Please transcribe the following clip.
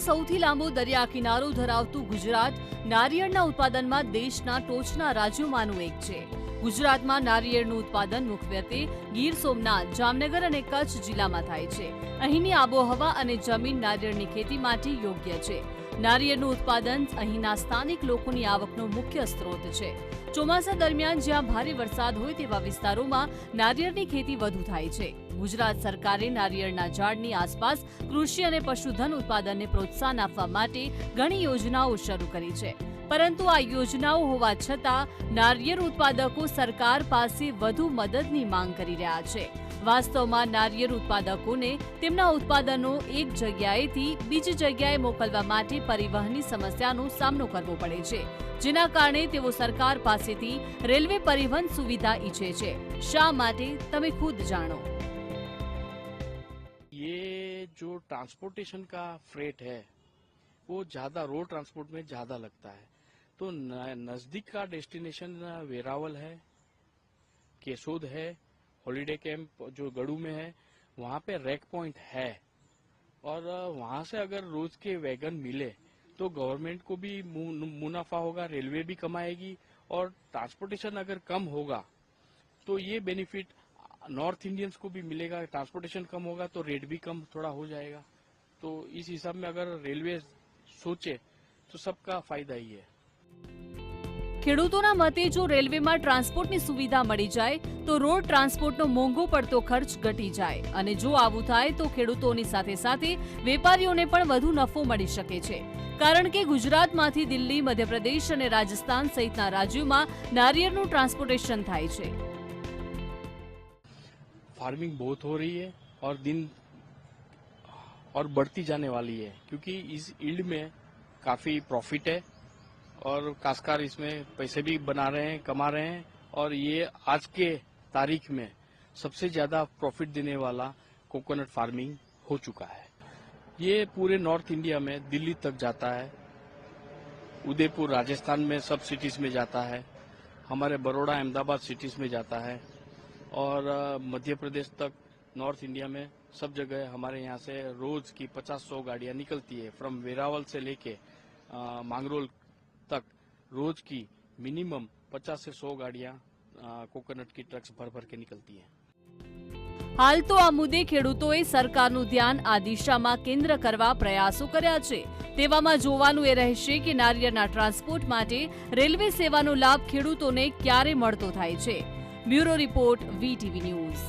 સૌથી લાંબો દરિયા કિનારો ધરાવતું ગુજરાત નારિયેળના ઉત્પાદનમાં દેશના ટોચના રાજ્યોમાંનું એક છે. ગુજરાતમાં નારિયેળનું ઉત્પાદન મુખ્યત્વે ગીર સોમનાથ, જામનગર અને કચ્છ જિલ્લામાં થાય છે. અહીંની આબોહવા અને જમીન નારિયેળની ખેતી માટે યોગ્ય છે. નારિયેળનું ઉત્પાદન અહીંના સ્થાનિક લોકોની આવકનો મુખ્ય સ્ત્રોત છે. ચોમાસા દરમિયાન જ્યાં ભારે વરસાદ હોય તેવા વિસ્તારોમાં નારિયેળની ખેતી વધુ થાય છે. ગુજરાત સરકારે નારિયેળના ઝાડની આસપાસ કૃષિ અને પશુધન ઉત્પાદનને પ્રોત્સાહન આપવા માટે ઘણી યોજનાઓ શરૂ કરી છે. પરંતુ આ યોજનાઓ હોવા છતાં નારિયેળ ઉત્પાદકો સરકાર પાસે વધુ મદદની માંગ કરી રહ્યા છે વાસ્તવમાં નારિયેળ ઉત્પાદકોને તેમના ઉત્પાદનો એક જગ્યાએથી બીજી જગ્યાએ મોકલવા માટે પરિવહનની સમસ્યાનો સામનો કરવો પડે છે જેના કારણે તેઓ સરકાર પાસેથી રેલવે પરિવહન સુવિધા ઈચ્છે છે શા માટે તમે ખુદ જાણો ये जो ट्रांसपोर्टेशन का फ्रेट है वो ज्यादा रोड ट्रांसपोर्ट में ज्यादा लगता है तो नज़दीक का डेस्टिनेशन वेरावल है केसोद है हॉलीडे कैंप जो गड़ू में है, वहाँ पे रैक पॉइंट है। और वहाँ से अगर रोज के वैगन मिले तो गवर्नमेंट को भी मुनाफा होगा रेलवे भी कमाएगी, और ट्रांसपोर्टेशन अगर कम होगा तो ये बेनिफिट नॉर्थ इंडियंस को भी मिलेगा। ट्रांसपोर्टेशन कम होगा तो रेट भी कम थोड़ा हो जाएगा। तो इस हिसाब में अगर रेलवे सोचे तो सबका फ़ायदा ही है। ખેડૂતોના મતે જો રેલવેમાં ટ્રાન્સપોર્ટની સુવિધા મળી જાય તો રોડ ટ્રાન્સપોર્ટનો મોંઘો પડતો ખર્ચ ઘટી જાય અને જો આવું થાય તો ખેડૂતોની સાથે સાથે વેપારીઓને પણ વધુ નફો મળી શકે છે કારણ કે ગુજરાતમાંથી દિલ્હી મધ્યપ્રદેશ અને રાજસ્થાન સહિતના રાજ્યોમાં નારિયેળનું ટ્રાન્સપોર્ટેશન થાય છે फार्मिंग बहुत हो रही है और दिन और बढ़ती जाने वाली है क्योंकि इस ईल्ड में काफी प्रॉफिट है और काश्तकार इसमें पैसे भी बना रहे हैं, कमा रहे हैं। और ये आज के तारीख में सबसे ज़्यादा प्रॉफिट देने वाला कोकोनट फ़ार्मिंग हो चुका है। ये पूरे नॉर्थ इंडिया में दिल्ली तक जाता है। उदयपुर राजस्थान में सब सिटीज़ में जाता है। हमारे बड़ोड़ा अहमदाबाद सिटीज़ में जाता है। और मध्य प्रदेश तक नॉर्थ इंडिया में सब जगह हमारे यहाँ से रोज की 50-100 गाड़ियाँ निकलती है। फ्रॉम वेरावल से लेके मांगरोल तक रोज की मिनिमम 50 से 100 गाड़ियाँ अ, कोकोनट की ट्रक्स भर भर के निकलती है હાલ તો આ મુદ્દે ખેડૂતોએ સરકારનું ધ્યાન આ દિશામાં કેન્દ્ર કરવા પ્રયાસો કર્યા છે તેવામાં જોવાનું એ રહેશે કે નારિયેળના ટ્રાન્સપોર્ટ માટે રેલવે સેવાનો લાભ ખેડૂતોને ક્યારે મળતો થાય છે બ્યુરો રિપોર્ટ વીટીવી ન્યૂઝ